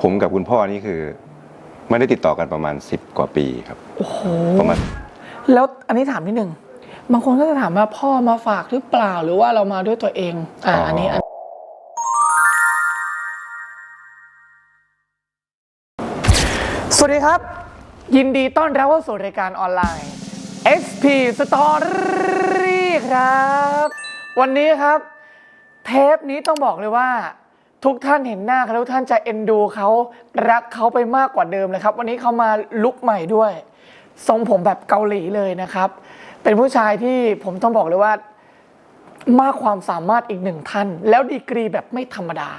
ผมกับคุณพ่อนี่คือ ไม่ได้ติดต่อกันประมาณ 10 กว่าปีครับ โอ้โหประมาณ แล้วอันนี้ถามนิดหนึ่งบางคนก็จะถามว่าพ่อมาฝากหรือเปล่าหรือว่าเรามาด้วยตัวเองอ่าอ๋ออัอันนี้อันสวัสดีครับ ยินดีต้อนรับเข้าสู่รายการออนไลน์ SP Story ครับ วันนี้ครับ เทปนี้ต้องบอกเลยว่า ทุกท่านเห็นหน้าเขาแล้วทุกท่านจะเอ็นดูเขารักเขาไปมากกว่าเดิมเลยครับ วันนี้เขามาลุกใหม่ด้วย ทรงผมแบบเกาหลีเลยนะครับ เป็นผู้ชายที่ผมต้องบอกเลยว่ามากความสามารถอีกหนึ่งท่าน แล้วดีกรีแบบไม่ธรรมดา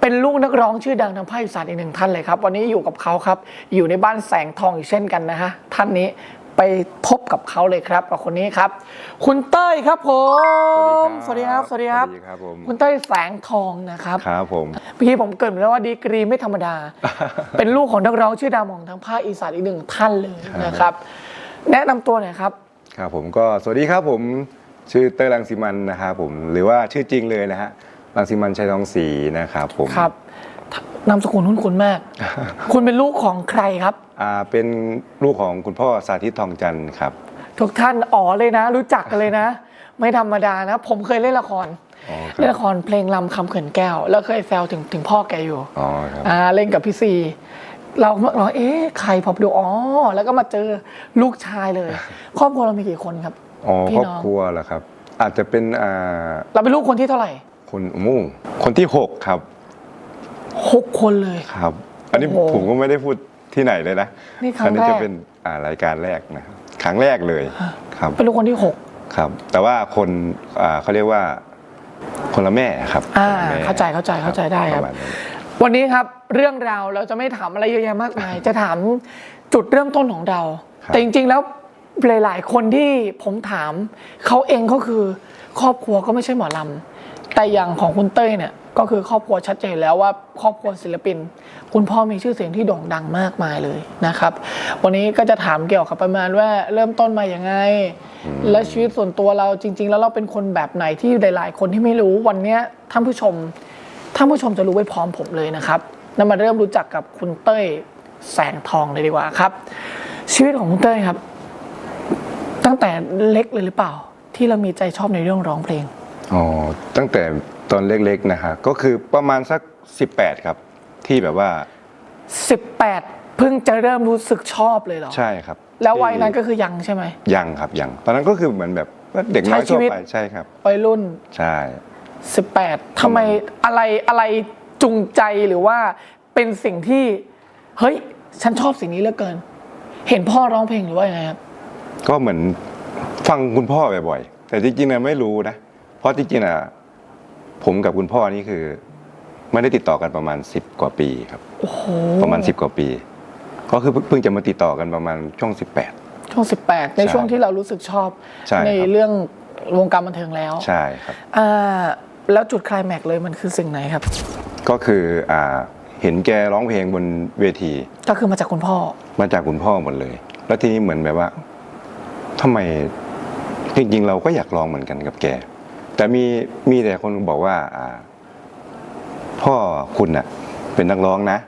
เป็นลูกนักร้องชื่อดังทางภาคอีสานอีกหนึ่งท่านเลยครับ วันนี้อยู่กับเขาครับ อยู่ในบ้านแสงทองอีกเช่นกันนะฮะท่านนี้ ไปพบกับเขาเลยครับกับคนนี้ครับ คุณเต้ยครับผม สวัสดีครับ สวัสดีครับ สวัสดีครับผมคุณเต้ยแสงทองนะครับครับผมเมื่อกี้ผมเกริดไปแล้วว่าดีกรีไม่ธรรมดา เป็นลูกของนักร้องชื่อดังของทางภาคอีสานอีกหนึ่งท่านเลยนะครับ แนะนำตัวหน่อยครับ ครับผมก็สวัสดีครับผมชื่อเตอร์รังสิมันนะครับผมหรือว่าชื่อจริงเลยนะฮะรังสิมันชัยทองศรีนะครับผมครับ นามสกุลคุ้นๆมาก คุณเป็นลูกของใครครับ อ่าเป็นลูกของคุณพ่อสาธิตทองจันทร์ครับ ทุกท่านอ๋อเลยนะ รู้จักกันเลยนะ ไม่ธรรมดานะ ผมเคยเล่นละครอ๋อคเล่นรับละครเพลงลำคำเขินแก้ว แล้วเคยแซวถึงถึงพ่อแกอยู่ อ๋อครับ อ่าเล่นกับพี่ซีเราเราเอ๊ะใครพอไปดูอ๋อแล้วก็มาเจอลูกชายเลย ครอบครัวเรามีกี่คนครับ อ๋อพี่ครอบน้อง ครัวเหรอครับ อาจจะเป็นอ่าเราเป็นลูกคนที่เท่าไหร่ คนมู่คนที่หกครับ หกคนเลย ครับ อันนี้โอ้โหผมก็ไม่ได้พูดที่ไหนเลยนะนี่ครั้งนี้แรกจะเป็นอ่ารายการแรกนะครับครั้งแรกเลยครับเป็นลูกคนที่หกครับ แต่ว่าคนอ่าเขาเรียกว่าคนละแม่ครับอ่า คนละแม่เข้าใจเข้าใจเข้าใจได้ครับปะมาณนั้น วันนี้ครับเรื่องราวเราจะไม่ถามอะไรเยอะแยะมากมาย จะถามจุดเริ่มต้นของเรา ครับ แต่จริงๆแล้วหลายๆ คนที่ผมถามเขาเองก็คือครอบครัวก็ไม่ใช่หมอลำแต่อย่างของคุณเต้ยเนี่ย ก็คือครอบครัวชัดเจนแล้วว่าครอบครัวศิลปิน คุณพ่อมีชื่อเสียงที่โด่งดังมากมายเลยนะครับ วันนี้ก็จะถามเกี่ยวกับประมาณว่าเริ่มต้นมาอย่างไง และชีวิตส่วนตัวเราจริง ๆ แล้วเราเป็นคนแบบไหนที่หลาย ๆ คนที่ไม่รู้วันเนี้ยท่านผู้ชมท่านผู้ชมจะรู้ไปพร้อมผมเลยนะครับนำมาเริ่มรู้จักกับคุณเต้ยแสงทองเลยดีกว่าครับ ชีวิตของคุณเต้ยครับ ตั้งแต่เล็กเลยหรือเปล่า ที่เรามีใจชอบในเรื่องร้องเพลงอ๋อตั้งแต่ ตอนเล็กๆนะฮะก็คือประมาณสัก 18 ครับ ที่แบบว่า 18 เพิ่งจะเริ่มรู้สึกชอบเลยเหรอ ใช่ครับ แล้ววัยที่นั้นก็คือยังใช่ไหม ยังครับยัง ตอนนั้นก็คือเหมือนแบบว่าเด็กน้อยใช้ชีทั่ววิตไปใช่ครับวัยรุ่น ใช่ 18ทำไมอะไรอะไรจูงใจหรือว่าเป็นสิ่งที่ เฮ้ย ฉันชอบสิ่งนี้เหลือเกิน เห็นพ่อร้องเพลงหรือว่ายังไงครับ ก็เหมือนฟังคุณพ่อบ่อยๆ แต่จริงๆนะไม่รู้นะ เพราะจริงๆนะ ผมกับคุณพ่อนี่คือ ไม่ได้ติดต่อกันประมาณ 10 กว่าปีครับ โอ้โหประมาณ 10 กว่าปี ก็คือเพิ่งจะมาติดต่อกันประมาณช่วง 18 ช่วง 18 ในใช่ช่วงที่เรารู้สึกชอบใช่ครับ เรื่องวงการบันเทิงแล้วใช่ครับ อ่าแล้วจุดไคลายแม็กซ์เลยมันคือสิ่งไหนครับ ก็คืออ่าเห็นแกร้องเพลงบนเวที ก็คือมาจากคุณพ่อ มาจากคุณพ่อหมดเลย แล้วทีนี้เหมือนแบบว่าทำไมจริงๆเราก็อยากร้องเหมือนกันกับแก แต่มีมีแต่คนบอกว่าอ่าพ่อคุณน่ะ เป็นนักร้องนะ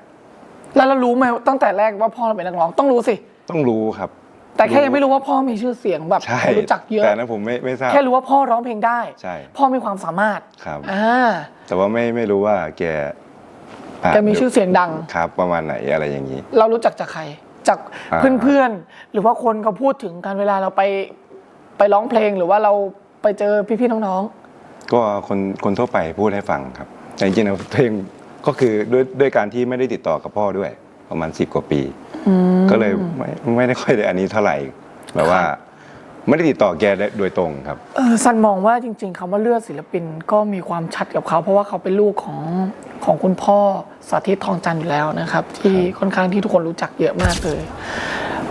แล้วเรารู้ไหมตั้งแต่แรกว่าพ่อเราเป็นนักร้องต้องรู้สิ ต้องรู้ครับ แต่แค่ยังไม่รู้ว่าพ่อมีชื่อเสียงแบบใช่คนรู้จักเยอะแต่นั้นผมไม่ไม่ทราบแค่รู้ว่าพ่อร้องเพลงได้ใช่พ่อมีความสามารถครับอ่าแต่ว่าไม่ไม่รู้ว่าแกอะแกมีชื่อเสียงดังครับ ประมาณไหนอะไรอย่างนี้ เรารู้จักจากใครจากอ่าเพื่อนๆหรือว่าคนเขาพูดถึงกันเวลาเราไปไปร้องเพลงหรือว่าเรา ไปเจอพี่ๆน้องก็คนคนทั่วไปพูดให้ฟังครับแต่จริงๆแล้วเพลงก็คือด้วยด้วยการที่ไม่ได้ติดต่อกับพ่อด้วย ประมาณสิบกว่าปี ๆอืม ก็เลยไม่ไม่ได้ค่อยได้อันนี้เท่าไหร่แบบว่า ไม่ได้ติดต่อแกได้โดยตรงครับ เออซันมองว่าจริง ๆคำว่าเลือดศิลปินก็มีความชัดกับเขา เพราะว่าเขาเป็นลูกของของคุณพ่อสาธิตทองจันทร์อยู่แล้วนะครับ ที่ค่อนข้างที่ทุกคนรู้จักเยอะมากเลย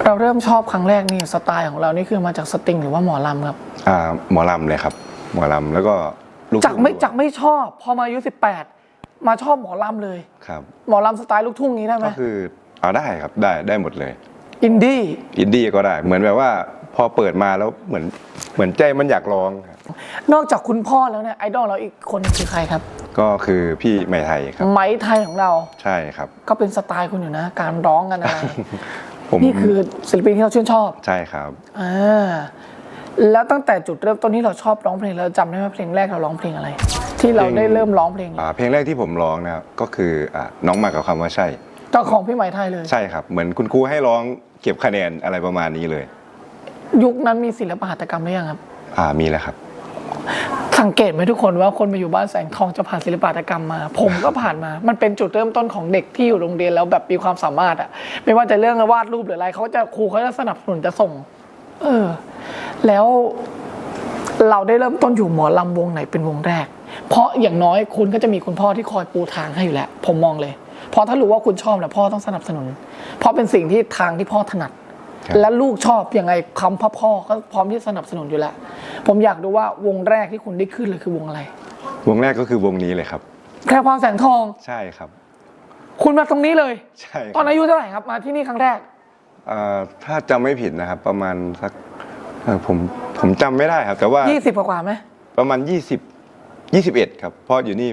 เราเริ่มชอบครั้งแรกนี่สไตล์ของเรานี่คือมาจากสตริงหรือว่าหมอลำครับ อ่าหมอลำเลยครับ หมอลำแล้วก็ลูกจากไม่ทุ่งจากไม่ชอบ พอมาอายุ18 มาชอบหมอลำเลย ครับ หมอลำสไตล์ลูกทุ่งนี้ได้ไหมก็คือเอาได้ครับได้ได้หมดเลย อินดี้อินดี้ก็ได้ เหมือนแบบว่าพอเปิดมาแล้วเหมือนเหมือนใจมันอยากร้องครับนอกจากคุณพ่อแล้วเนี่ยไอดอลเราอีกคนคือใครครับ ก็คือพี่ไหมไทยครับ ไหมไทยของเรา ใช่ครับ ก็เป็นสไตล์คุณอยู่นะ การร้องกันอะไร ผมนี่คือศิลปินที่เราชื่นชอบใช่ครับอ่าแล้วตั้งแต่จุดเริ่มต้นที่เราชอบร้องเพลงเราจำได้ไหมเพลงแรกเราร้องเพลงอะไร ที่เราได้เริ่มร้องเพลงอ่าเพลงแรกที่ผมร้องนะครับก็คืออ่าน้องมากับคำว่าใช่ก็ของพี่ไหมไทยเลยใช่ครับ เหมือนคุณครูให้ร้องเก็บคะแนนอะไรประมาณนี้เลย ยุคนั้นมีศิลปหัตถกรรมหรือยังครับ อ่ามีแล้วครับ สังเกตไหมทุกคนว่าคนมาอยู่บ้านแสงทองจะผ่านศิลปหัตถกรรมมา ผมก็ผ่านมา มันเป็นจุดเริ่มต้นของเด็กที่อยู่โรงเรียนแล้วแบบมีความสามารถอะไม่ว่าจะเรื่องวาดรูปหรืออะไรเขาจะครูเขาจะสนับสนุนจะส่ง เออ แล้วเราได้เริ่มต้นอยู่หมอลำวงไหนเป็นวงแรก เพราะอย่างน้อยคุณก็จะมีคุณพ่อที่คอยปูทางให้อยู่แล้ว ผมมองเลย เพราะถ้ารู้ว่าคุณชอบนะพ่อต้องสนับสนุน เพราะเป็นสิ่งที่ทางที่พ่อถนัด และลูกชอบยังไงคำพ่อพ่อก็พร้อมที่จะสนับสนุนอยู่แล้ว ผมอยากดูว่าวงแรกที่คุณได้ขึ้นเลยคือวงอะไร วงแรกก็คือวงนี้เลยครับ แค่ความแสงทอง ใช่ครับ คุณมาตรงนี้เลย ใช่ครับตอนอายุเท่าไหร่ครับมาที่นี่ครั้งแรกอ่าถ้าจำไม่ผิดนะครับ ประมาณสักเอ่อผมผมจำไม่ได้ครับ แต่ว่า20กว่าๆไหมประมาณ 20 21 ครับ เพราะอยู่นี่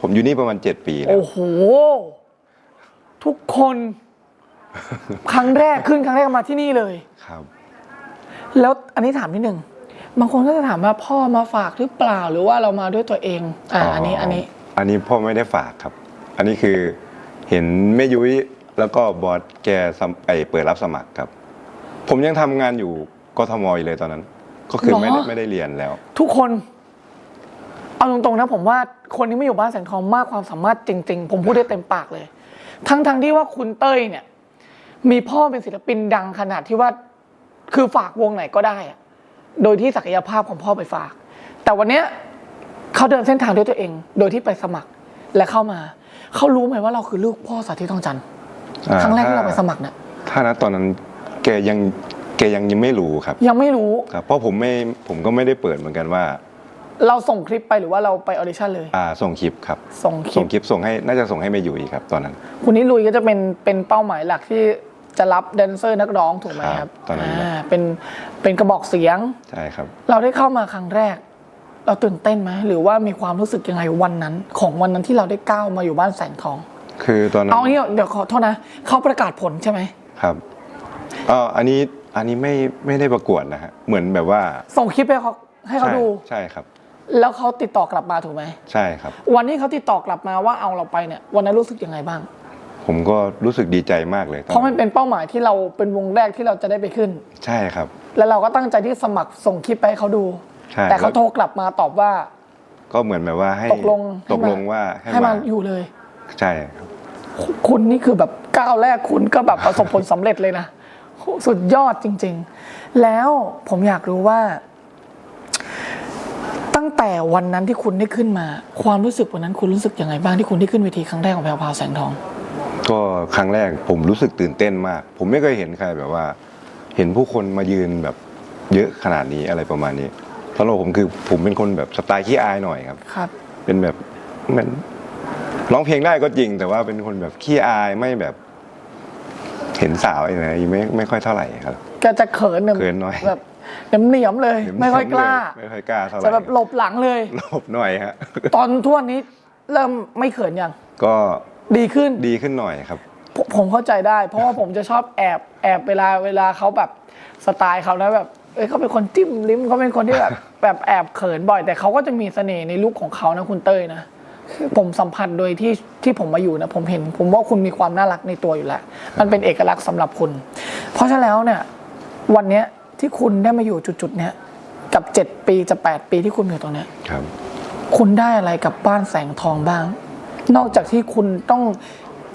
ผมอยู่นี่ประมาณ 7 ปีแล้ว โอ้โห ทุกคน ครั้งแรกขึ้นครั้งแรกมาที่นี่เลย ครับ แล้วอันนี้ถามนิดหนึ่งบางคนก็จะถามว่าพ่อมาฝากหรือเปล่าหรือว่าเรามาด้วยตัวเอง อ่าอันนี้อันนี้ อันนี้พ่อไม่ได้ฝากครับ อันนี้คือเห็นแม่ยุ้ยแล้วก็บอสแกสมไปเปิดรับสมัครครับ ผมยังทำงานอยู่กทมอยู่เลยตอนนั้น ก็คือไม่ได้หรอ ไม่ได้เรียนแล้ว ทุกคน เอาตรงๆนะผมว่าคนที่ไม่อยู่บ้านแสงทองมากความสามารถจริง ๆ ผมพูดได้เต็มปากเลย ทั้งๆที่ว่าคุณเต้ยเนี่ย มีพ่อเป็นศิลปินดังขนาดที่ว่า คือฝากวงไหนก็ได้อะโดยที่ศักยภาพของพ่อไปฝาก แต่วันเนี้ยเขาเดินเส้นทางด้วยตัวเอง โดยที่ไปสมัครและเข้ามา เขารู้ไหมว่าเราคือลูกพ่อสาธิตทองจันทร์อ่าครั้งแรกที่ถ้าเราไปสมัครเนี่ยถ้านะตอนนั้นแกยังแกยังยังไม่รู้ครับ ยังไม่รู้ครับเพราะผมไม่ผมก็ไม่ได้เปิดเหมือนกันว่า เราส่งคลิปไปหรือว่าเราไปออดิชั่นเลยอ่าส่งคลิปครับส่งคลิส่ปงคลิปส่งให้น่าจะส่งให้แม่ยุ้ยครับ ตอนนั้น คุณนิลุยก็จะเป็นเป็นเป้าหมายหลักที่ จะรับแดนเซอร์นักร้องถูกไหมคครัรับบตอนนั้นอ่าเป็นเป็นกระบอกเสียงใช่ครับ เราได้เข้ามาครั้งแรก เราตื่นเต้นไหมหรือว่ามีความรู้สึกยังไงวันนั้น ของวันนั้นที่เราได้ก้าวมาอยู่บ้านแสงทอง คือตอนนั้นเอางี้เดี๋ยวขอโทษนะเขาประกาศผลใช่ไหมครับเอ่ออันนี้อันนี้ไม่ไม่ได้ประกวดนะฮะเหมือนแบบว่า ส่งคลิปให้เขาให้เขาใช่ดูใช่ครับ แล้วเขาติดต่อกลับมาถูกไหมใช่ครับ วันที่เขาติดต่อกลับมาว่าเอาเราไปเนี่ย วันนั้นรู้สึกยังไงบ้าง ผมก็รู้สึกดีใจมากเลยตอเพราะมันเป็นเป้าหมายที่เราเป็นวงแรกที่เราจะได้ไปขึ้น ใช่ครับ แล้วเราก็ตั้งใจที่สมัครส่งคลิปไปให้เขาดู ใช่แต่เขาโทรกลับมาตอบว่า ก็เหมือนแบบว่าให้ตกลงตกลงว่าให้มาอยู่เลย ใช่ครับ คุณนี่คือแบบก้าวแรกคุณก็แบบประสบผลสำเร็จเลยนะสุดยอดจริง ๆ แล้วผมอยากรู้ว่า ตั้งแต่วันนั้นที่คุณได้ขึ้นมา ความรู้สึกวันนั้นคุณรู้สึกยังไงบ้างที่คุณได้ขึ้นเวทีครั้งแรกของแพรวพราวแสงทอง ก็ครั้งแรกผมรู้สึกตื่นเต้นมาก ผมไม่เคยเห็นใครแบบว่า เห็นผู้คนมายืนแบบเยอะขนาดนี้อะไรประมาณนี้สำหรับผมคือผมเป็นคนแบบสไตล์ขี้อายหน่อยครับ ครับ เป็นแบบเหมันร้องเพลงได้ก็จริง แต่ว่าเป็นคนแบบขี้อายไม่แบบ เห็นสาวอะไรไม่ไม่ค่อยเท่าไหร่ครับ ก็จะเขินเขินหน่อย แบบเหนียมๆเลย ไม่ค่อยกล้า ไม่ค่อยกล้าเท่าไหร่จะแบบหลบหลังเลย หลบหน่อยฮะ ตอนทุกวันนี้เริ่มไม่เขินยัง ก็ ดีขึ้น ดีขึ้นหน่อยครับ ผมผมเข้าใจได้ เพราะว่าผมจะชอบแอบแอบเวลาเวลาเขาแบบสไตล์เขานะแบบเอ้ยเขาเป็นคนจิ้มลิ้มเขาเป็นคนที่แบบ แบบแอบเขินบ่อย แต่เขาก็จะมีเสน่ห์ในลุคของเขานะคุณเต้ยนะคือผมสัมผัสโดยที่ที่ผมมาอยู่นะผมเห็น ผมว่าคุณมีความน่ารักในตัวอยู่แล้ว มันเป็นเอกลักษณ์สำหรับคุณ เพราะฉะนั้นแล้วเนี่ย วันเนี้ยที่คุณได้มาอยู่จุดๆเนี้ยกับเจ็ดปีจะแปดปีที่คุณอยู่ตรงเนี้ย ครับ คุณได้อะไรกับบ้านแสงทองบ้าง นอกจากที่คุณต้อง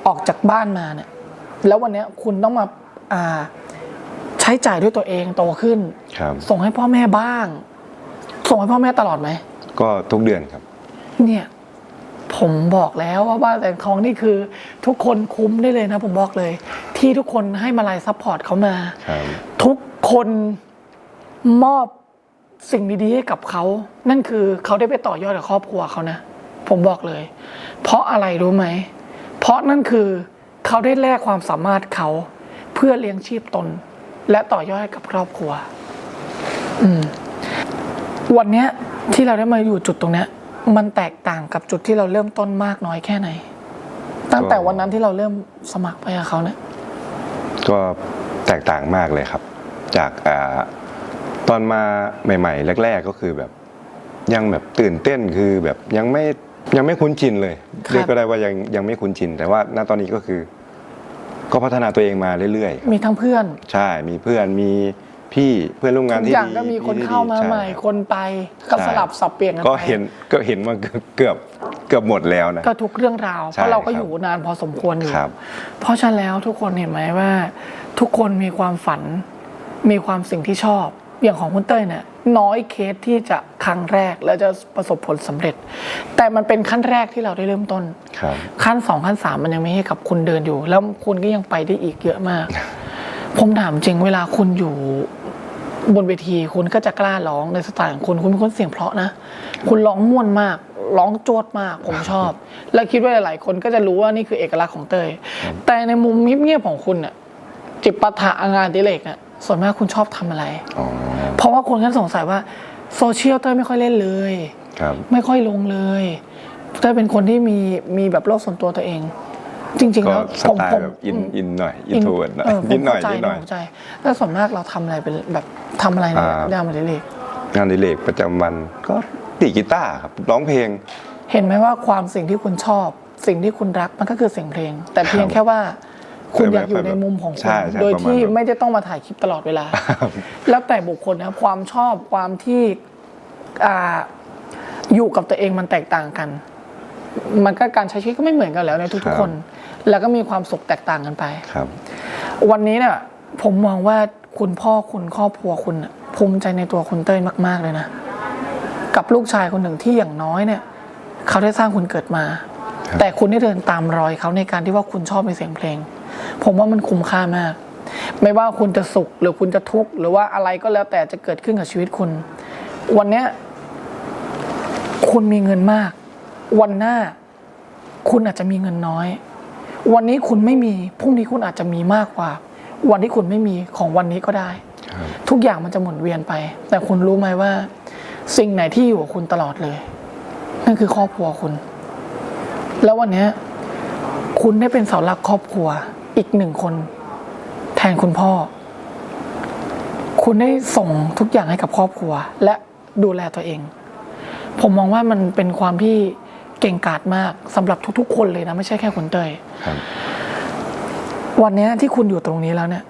ออกจากบ้านมาเนี่ยแล้ววันเนี้ยคุณต้องมาอ่าใช้จ่ายด้วยตัวเองโตขึ้น ครับส่งให้พ่อแม่บ้าง ส่งให้พ่อแม่ตลอดไหม ก็ทุกเดือนครับ เนี่ยผมบอกแล้วว่าบ้านแสงทองนี่คือทุกคนคุ้มได้เลยนะ ผมบอกเลย ที่ทุกคนให้มาลายซัพพอร์ตเขามา ครับ ทุกคนมอบสิ่งดีๆให้กับเขา นั่นคือเขาได้ไปต่อยอดกับครอบครัวเขานะ ผมบอกเลย เพราะอะไรรู้ไหม เพราะนั่นคือเขาได้แลกความสามารถเขาเพื่อเลี้ยงชีพตน และต่อยอดให้กับครอบครัว อืม วันนี้ที่เราได้มาอยู่จุดตรงนี้มันแตกต่างกับจุดที่เราเริ่มต้นมากน้อยแค่ไหน ตั้งแต่วันนั้นที่เราเริ่มสมัครไปกับเขาเนี่ยก็แตกต่างมากเลยครับ จากอตอนมาใหม่ ๆ แรก ๆ ก็คือแบบยังแบบตื่นเต้นคือแบบยังไม่ ยังไม่คุ้นชินเลยครับเรียกก็ได้ว่ายังยังไม่คุ้นชิน แต่ว่าณตอนนี้ก็คือ ก็พัฒนาตัวเองมาเรื่อยๆครับมีทั้งเพื่อน ใช่ มีเพื่อนมีพี่เพื่อนร่วมงานทุกที่อย่างดีก็มีคนพี่ที่เข้ามาดีใหม่ช่รับคนไปก็ใช่สลับสับเปลี่ยนกันไปก็เห็นก็เห็นมาเกือบเกือบเกือบหมดแล้วนะก็ทุกเรื่องราวใช่เพราะเราก็ครับอยู่นานพอสมควรอยู่ครับเพราะฉะนั้นแล้วทุกคนเห็นไหมว่า ทุกคนมีความฝัน มีความสิ่งที่ชอบ อย่างของคุณเต้ยเนี่ย น้อยเคสที่จะครั้งแรกแล้วจะประสบผลสำเร็จ แต่มันเป็นขั้นแรกที่เราได้เริ่มต้นครับขั้นสองขั้นสามมันยังไม่ให้กับคุณเดินอยู่ แล้วคุณก็ยังไปได้อีกเยอะมาก ผมถามจริงเวลาคุณอยู่บนเวทีคุณก็จะกล้าร้องในสไตล์ของคุณคุณเป็นคนเสียงเพราะนะ คุณร้องม่วนมาก ร้องโจวดมากผมชอบ แล้วคิดว่าหลาย ๆ คนก็จะรู้ว่านี่คือเอกลักษณ์ของเตยแต่ในมุมเงียบๆของคุณน่ะจิตปาถะงานอดิเรกน่ะ ส่วนมากคุณชอบทำอะไร อ๋อเพราะว่าคนก็สงสัยว่าโซเชียลเต้ยไม่ค่อยเล่นเลย ครับ ไม่ค่อยลงเลยเต้ยเป็นคนที่มีมีแบบโลกส่วนตัวตัวเอง จริงๆก็แล้วสผมไตผล์ม แบบอินอืมอินหน่อยอินโทรเวิร์ดหน่อยเออผมนิดหน่อยเข้าใจนิดหน่อยเข้าใจแล้วส่วนมากเราทำอะไรเป็นแบบทำอะไรในอ่า ด้านมาเรื่อยงานอดิเรกประจำวันก็ตีกีตาร์ครับร้องเพลงๆเห็นไหมว่าความสิ่งที่คุณชอบ สิ่งที่คุณรักมันก็คือเสียงเพลง แต่เพียงแค่ว่า คุณอยากอยู่ในมุมของคุใช่ณใช่โดยประมาณที่แบบไม่ได้ต้องมาถ่ายคลิปตลอดเวลา แล้วแต่บุคคลนะความชอบความที่อ่าอยู่กับตัวเองมันแตกต่างกัน มันก็การใช้ชีวิตก็ไม่เหมือนกันแล้วในครัทุกบๆคน แล้วก็มีความสุขแตกต่างกันไปครับ วันนี้เนี่ยผมมองว่าคุณพ่อคุณครอบครัวคุณน่ะภูมิใจในตัวคุณเต้ยมาก ๆเลยนะ กับลูกชายคนหนึ่งที่อย่างน้อยเนี่ย เขาได้สร้างคุณเกิดมาครับแต่คุณได้เดินตามรอยเขาในการที่ว่าคุณชอบในเสียงเพลง ผมว่ามันคุ้มค่ามาก ไม่ว่าคุณจะสุขหรือคุณจะทุกข์หรือว่าอะไรก็แล้วแต่จะเกิดขึ้นกับชีวิตคุณ วันเนี้ยคุณมีเงินมาก วันหน้า คุณอาจจะมีเงินน้อย วันนี้คุณไม่มีพรุ่งนี้คุณอาจจะมีมากกว่า วันที่คุณไม่มีของวันนี้ก็ได้ครับทุกอย่างมันจะหมุนเวียนไป แต่คุณรู้ไหมว่า สิ่งไหนที่อยู่กับคุณตลอดเลย นั่นคือครอบครัวคุณ แล้ววันเนี้ยคุณได้เป็นเสาหลักครอบครัว อีกหนึ่งคน แทนคุณพ่อ คุณได้ส่งทุกอย่างให้กับครอบครัว และดูแลตัวเอง ผมมองว่ามันเป็นความที่เก่งกาจมากสำหรับทุกๆ คนเลยนะไม่ใช่แค่คุณเตยครับวันเนี้ยที่คุณอยู่ตรงนี้แล้วเนี่ย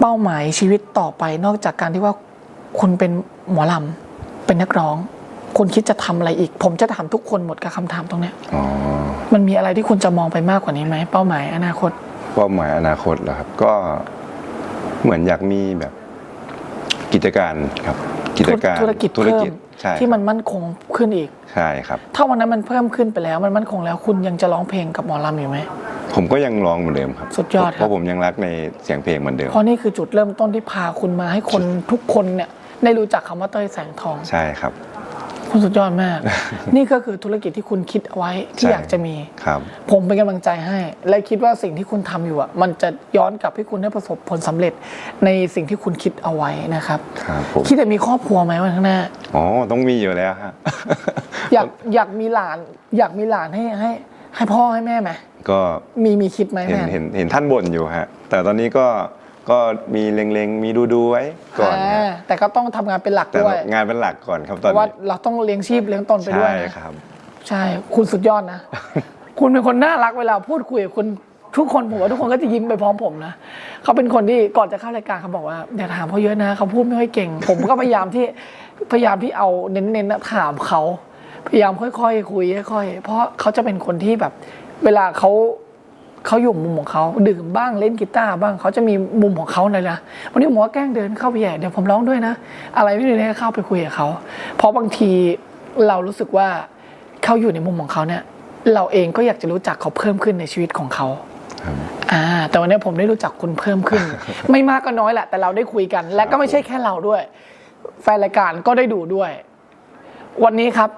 เป้าหมายชีวิตต่อไปนอกจากการที่ว่าคุณเป็นหมอลำเป็นนักร้อง คุณคิดจะทำอะไรอีก ผมจะถามทุกคนหมดกับคำถามตรงเนี้ยอ๋อมันมีอะไรที่คุณจะมองไปมากกว่านี้ไหมเป้าหมายอนาคต เป้าหมายอนาคตเหรอครับ ก็เหมือนอยากมีแบบกิจการครับ กิจการธุรกิจธุรเพิ่กิมจใช่ที่มันมั่นคงขึ้นอีกใช่ครับ ถ้าวันนั้นมันเพิ่มขึ้นไปแล้ว มันมั่นคงแล้วคุณยังจะร้องเพลงกับหมอลำอยู่ไหมผมก็ยังร้องเหมือนเดิมครับสุดยอดครับเพราะผมยังรักในเสียงเพลงเหมือนเดิมเพราะนี่คือจุดเริ่มต้นที่พาคุณมาให้คนทุกคนเนี่ยได้รู้จักคำว่าเต้ยแสงทองใช่ครับ คุณสุดยอดมาก นี่ก็คือธุรกิจที่คุณคิดเอาไว้ที่ใช่อยากจะมีครับ ผมเป็นกำลังใจให้ และคิดว่าสิ่งที่คุณทำอยู่อะมันจะย้อนกลับให้คุณได้ประสบผลสำเร็จในสิ่งที่คุณคิดเอาไว้นะครับครับผมคิดจะมีครอบครัวไหมวันข้างหน้าอ๋อต้องมีอยู่แล้วฮะอยากอยากมีหลาน อยากมีหลานให้ให้ให้พ่อให้แม่ไหมก็มีมีคิดไหมเห็นแม่เห็นเห็นท่านบ่นอยู่ฮะ แต่ตอนนี้ก็ ก็มีเล็งๆ มีดูดูๆไว้ก่อนอ่าฮะแต่ก็ต้องทำงานเป็นหลักแต่ด้วย งานเป็นหลักก่อนครับเพตอนราะว่านี้เราต้องเลี้ยงชีพเลี้ยงตนไปด้วใช่ยนะ ครับ ใช่ คุณสุดยอดนะ คุณเป็นคนน่ารักเวลาพูดคุยกับคุณทุกคนผมว่าทุกคนก็จะยิ้มไปพร้อมผมนะเขาเป็นคนที่ก่อนจะเข้ารายการเขาบอกว่าอย่าถามเขาเยอะนะเขาพูดไม่ค่อยเก่ง ผมก็พยายามที่พยายามที่เอาเน้นๆนะถามเขาพยายามค่อยๆคุยค่อยๆเพราะเขาจะเป็นคนที่แบบ เวลาเขา เขาอยู่มุมของเขาดื่มบ้างเล่นกีตาร์บ้างเขาจะมีมุมของเขาเลยนะวันนี้ผมว่าแกล้งเดินเข้าไปแย่เดี๋ยวผมร้องด้วยนะ อะไรไม่ได้เข้าไปคุยกับเขาเพราะบางทีเรารู้สึกว่าเขาอยู่ในมุมของเขาเนี่ย เราเองก็อยากจะรู้จักเขาเพิ่มขึ้นในชีวิตของเขาครับอ่าแต่วันนี้ผมได้รู้จักคุณเพิ่มขึ้น ไม่มากก็น้อยแหละแต่เราได้คุยกัน และก็ไม่ใช่แค่เราด้วย แฟนรายการก็ได้ดูด้วย วันนี้ครับ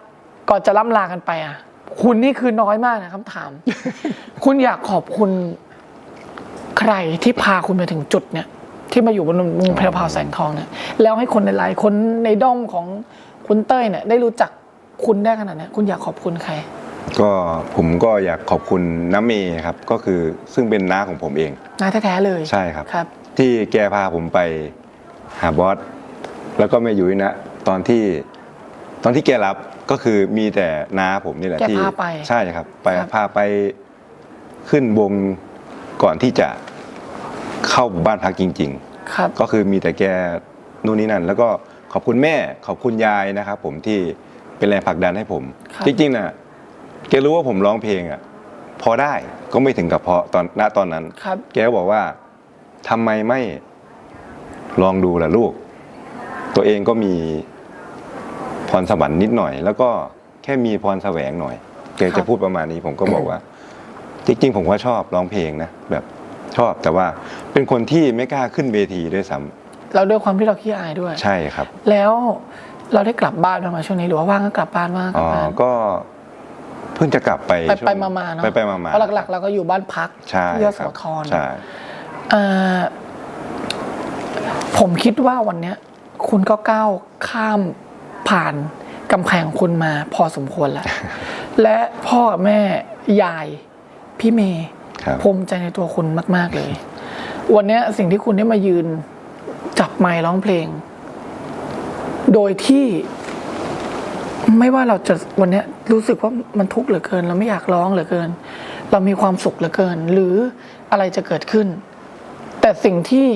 ก่อนจะล่ำลากันไปอะ คุณนี่คือน้อยมากนะคำถาม คุณอยากขอบคุณใครที่พาคุณมาถึงจุดเนี่ย ที่มาอยู่บนวงเพลพาวแสงทองเนี่ยแล้วให้คนในหลายๆคนในด้อมของคุณเต้ยเนี่ย ได้รู้จักคุณได้ขนาดเนี้ยคุณอยากขอบคุณใคร ก็ผมก็อยากขอบคุณน้ำเมย์ครับ ก็คือซึ่งเป็นน้าของผมเองนายแท้ๆเลยใช่ครับครับ ที่แกพาผมไปหาบอสแล้วก็แม่ยุ้ยนะ ตอนที่ตอนที่แกรับ ก็คือมีแต่น้าผมนี่แหละแกที่พาไปใช่ครับ ไปครับ พาไปขึ้นวงก่อนที่จะเข้าบ้านพักจริง ๆ ครับ ก็คือมีแต่แกนู่นนี่นั่น แล้วก็ขอบคุณแม่ขอบคุณยายนะครับผมที่เป็นแรงผลักดันให้ผม ครับ จริงๆนะแกรู้ว่าผมร้องเพลงอะพอได้ก็ไม่ถึงกับพอตอนณตอนนั้น ครับ แกก็บอกว่าทำไมไม่ลองดูล่ะลูก ตัวเองก็มี พรสวรรค์นิดหน่อย แล้วก็แค่มีพรแสวงหน่อยแกครัจะบพูดประมาณนี้ผมก็บอกว่า จริงๆ ผมก็ชอบร้องเพลงนะแบบชอบแต่ว่าเป็นคนที่ไม่กล้าขึ้นเวทีด้วยซ้ำเราด้วยความที่เราขี้อายด้วย ใช่ครับ แล้วเราได้กลับบ้านบ้างไหมช่วงนี้หรือว่าว่างก็กลับบ้านว่างก็กอ๋ลัอบบ้านก็เพิ่งจะกลับไปไปช่วงไปมาๆเนาะไปไปมามาเพราะหลักๆเราก็อยู่บ้านพักใช่ที่ยโสครับธรใช่เอ่อผมคิดว่าวันเนี้ย คุณก็ก้าวข้าม ผ่านกำแพงคุณมาพอสมควรแล้ว และพ่อกับแม่ยายพี่เมย์ครับภูมิใจในตัวคุณมาก ๆเลย วันเนี้ยสิ่งที่คุณได้มายืนจับไมค์ร้องเพลง โดยที่ไม่ว่าเราจะวันเนี้ยรู้สึกว่ามันทุกข์เหลือเกิน เราไม่อยากร้องเหลือเกิน เรามีความสุขเหลือเกิน หรืออะไรจะเกิดขึ้น แต่สิ่งที่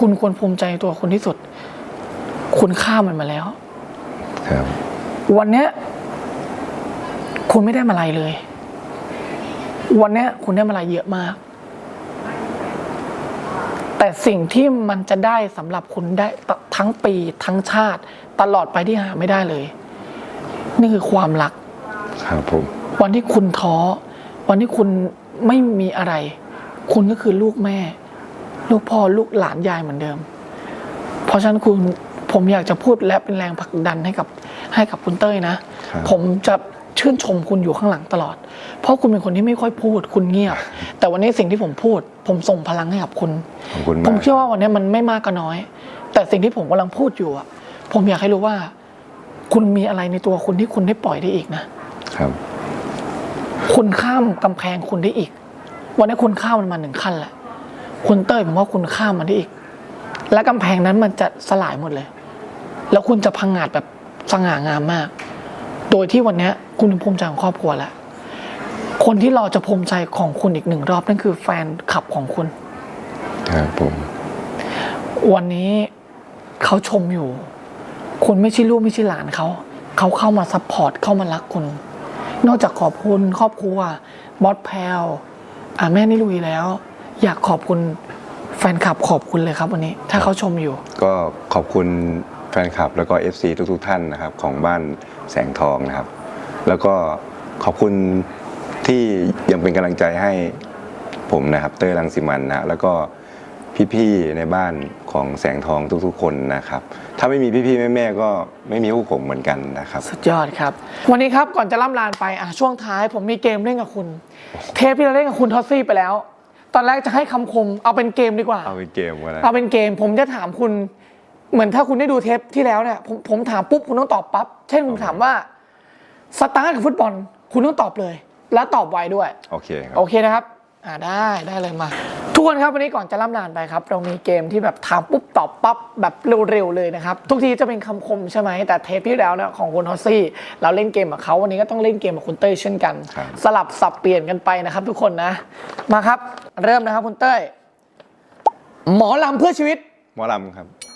คุณควรภูมิใจในตัวคุณที่สุด คุณข้ามมันมาแล้วครับ วันเนี้ยคุณไม่ได้มาอะไรเลย วันเนี้ยคุณได้มาอะไรเยอะมาก แต่สิ่งที่มันจะได้สำหรับคุณได้ตทั้งปีทั้งชาติ ตลอดไปที่หาไม่ได้เลย นี่คือความรัก ครับผม วันที่คุณท้อ วันที่คุณไม่มีอะไร คุณก็คือลูกแม่ ลูกพ่อลูกหลานยายเหมือนเดิม เพราะฉะนั้นคุณ ผมอยากจะพูดและเป็นแรงผลักดันให้กับให้กับคุณเต้ยนะครับผมจะชื่นชมคุณอยู่ข้างหลังตลอด เพราะคุณเป็นคนที่ไม่ค่อยพูด คุณเงียบ แต่วันนี้สิ่งที่ผมพูด ผมส่งพลังให้กับคุณขอบคุณผมมากเชื่อว่าวันนี้มันไม่มากก็น้อย แต่สิ่งที่ผมกำลังพูดอยู่อะผมอยากให้รู้ว่า คุณมีอะไรในตัวคุณที่คุณได้ปล่อยได้อีกนะครับ คุณข้ามกำแพงคุณได้อีก วันนี้คุณข้ามมันมาหนึ่งขั้นแหละคุณเต้ยผมว่าคุณข้ามมันได้อีก และกำแพงนั้นมันจะสลายหมดเลย แล้วคุณจะพังงาดแบบสง่างามมาก โดยที่วันนี้คุณภูมิใจของครอบครัวแล้วคนที่รอจะภูมิใจของคุณอีกหนึ่งรอบนั่นคือแฟนคลับของคุณครับผมวันนี้เขาชมอยู่ คุณไม่ใช่ลูกไม่ใช่หลานเขาเขาเข้ามาซัพพอร์ตเข้ามารักคุณ นอกจากขอบคุณครอบครัวบอสแพลวอ่าแม่นิลุยแล้ว อยากขอบคุณแฟนคลับขอบคุณเลยครับวันนี้ ถ้าเขาชมอยู่ ก็ขอบคุณแฟนคลับ แล้วก็ FC ทุกๆท่านนะครับของบ้านแสงทองนะครับ แล้วก็ขอบคุณที่ยังเป็นกำลังใจให้ผมนะครับ เต้ยรังสิมันนะแล้วก็พี่ๆในบ้านของแสงทองทุกๆคนนะครับ ถ้าไม่มีพี่ๆแม่ๆก็ไม่มีพวกผมเหมือนกันนะครับ สุดยอดครับ วันนี้ครับก่อนจะล่ำลาไปอะช่วงท้ายผมมีเกมเล่นกับคุณ เทปที่เราเล่นกับคุณทอสซี่ไปแล้ว ตอนแรกจะให้คำคมเอาเป็นเกมดีกว่า เอาเป็นเกมกันนะเอาเป็นเกมผมจะถามคุณ เหมือนถ้าคุณได้ดูเทปที่แล้วเนี่ยผมผมถามปุ๊บคุณต้องตอบปั๊บ เช่นผมถามว่าสตาร์ทกับฟุตบอล คุณต้องตอบเลย และตอบไวด้วย โอเคครับ โอเคนะครับ อ่าได้ได้เลยมา ทุกคนครับวันนี้ก่อนจะล่ำลานไปครับ เรามีเกมที่แบบถามปุ๊บตอบปั๊บแบบเร็วๆเลยนะครับ ทุกทีจะเป็นคำคมใช่ไหมแต่เทปที่แล้วเนี่ยของคุณฮอสซี่ เราเล่นเกมกับเขาวันนี้ก็ต้องเล่นเกมกับคุณเต้ยเช่นกัน ครับ สลับสับเปลี่ยนกันไปนะครับ ทุกคนนะ มาครับ เริ่มนะครับคุณเต้ยหมอลำเพื่อชีวิต หมอลำครับซ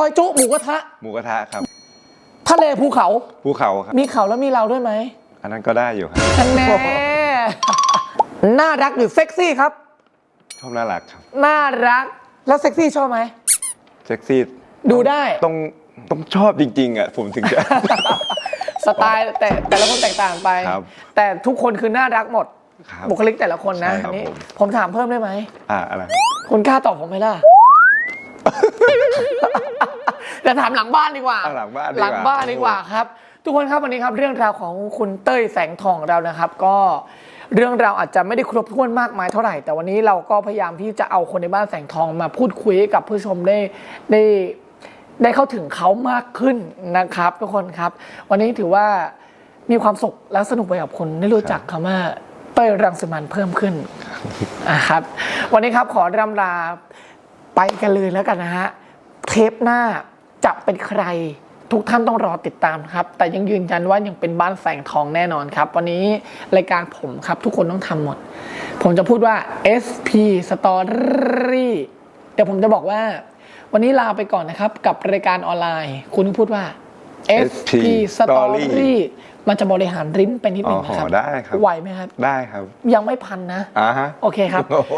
อยจุหมูกระทะ หมูกระทะครับ ทะเลภูเขา ภูเขาครับ มีเขาแล้วมีเราด้วยไหม อันนั้นก็ได้อยู่ครับท่านแน่ น่ารักหรือเซ็กซี่ครับ ชอบน่ารักครับ น่ารัก แล้วเซ็กซี่ชอบไหม เซ็กซี่ดูได้ ต้องต้องชอบจริงๆอะผมถึงจะ สไตล์แต่แต่ละคนแตกต่างไป ครับแต่ทุกคนคือน่ารักหมด ครับบุคลิกแต่ละคนนะใช่ครับอันนี้ผม ผมถามเพิ่มได้ไหม อ่าอะไร คุณกล้าตอบผมไหมล่ะ จะถามหลังบ้านดีกว่าเอาหลังบ้านดีกว่าหลังบ้านดีกว่าครับ ทุกคนครับวันนี้ครับเรื่องราวของคุณเต้ยแสงทองเรานะครับ ก็เรื่องราวอาจจะไม่ได้ครบถ้วนมากมายเท่าไหร่ แต่วันนี้เราก็พยายามที่จะเอาคนในบ้านแสงทองมาพูดคุยให้กับผู้ชมได้ได้ได้เข้าถึงเขามากขึ้นนะครับ ทุกคนครับ วันนี้ถือว่ามีความสุขและสนุกไปกับคนได้รู้จักคำว่าเต้ยรังสิมันเพิ่มขึ้นนะครับ วันนี้ครับขอรำลา ไปกันเลยแล้วกันนะฮะ เทปหน้าจะเป็นใคร ทุกท่านต้องรอติดตามครับ แต่ยังยืนยันว่ายังเป็นบ้านแสงทองแน่นอนครับ วันนี้รายการผมครับทุกคนต้องทำหมด ผมจะพูดว่า SP Story เดี๋ยวผมจะบอกว่า วันนี้ลาไปก่อนนะครับ กับรายการออนไลน์ คุณพูดว่า SP SP Story Story มันจะบริหารริ้นไปนิดนึงอ๋อนะครับ ได้ครับ ไหวไหมครับ ได้ครับ ยังไม่พันนะ อ่าฮะ โอเคครับโอ้โห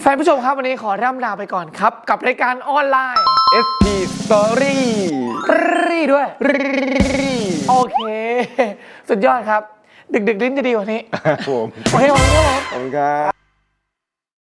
แฟนผู้ชมครับวันนี้ขอร่ำลาไปก่อนครับ กับรายการออนไลน์ SP Story รีด้วย โอเค สุดยอดครับ ดึกดึกๆลิ้นจะดีกว่านี้ ครับผมโอเคขอบคุณครับผม ขอบคุณครับ